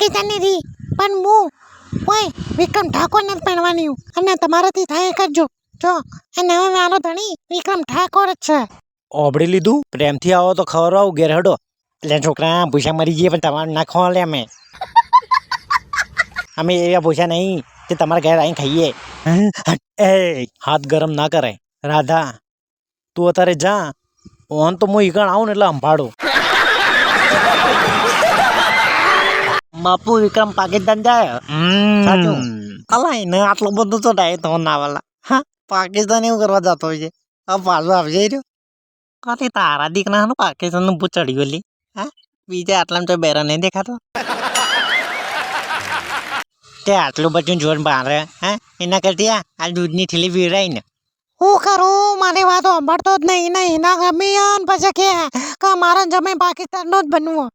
પાકિસ્તાનની રી. પણ હું કોઈ વિક્રમ ઠાકોર નથી જ પહેરવાની હું. અને તમારાથી થાય કરજો જો અને હવે મારો ધણી વિક્રમ ઠાકોર જ છે. ઓબડી લીધું? પ્રેમથી આવો તો ખબર આવું ઘેર હડો. એટલે છોકરા ભૂસા મરી જઈએ પણ તમારે ના ખવા લે અમે. અમે એવા ભૂસા નહીં કે તમારા ઘેર આવીને ખાઈએ. એ હાથ ગરમ ના કરાય રાધા તું અત્યારે જા. ઓન તો હું ઈકણ આવું ને એટલે સંભાળું બાપુ વિક્રમ પાકિસ્તાન જાય સાચું અલા એને આટલું બધું તો ડાય તો ના વાલા હા પાકિસ્તાન એવું કરવા જતો હોય છે હવે પાછો આવજે રહ્યો કાલે તારા દીકરાનું પાકિસ્તાનનું ભૂત ચડી ગયેલી હા બીજા આટલા તો બેરા નહીં દેખાતો તે આટલું બધું જોર મારે હા એના કરતી આ દૂધની થેલી વીરાઈ ને હું કરું મારી વાત સાંભળતો જ નહીં નહીં એના ગમી પછી કે કે મારા જમે પાકિસ્તાનનો જ બનવું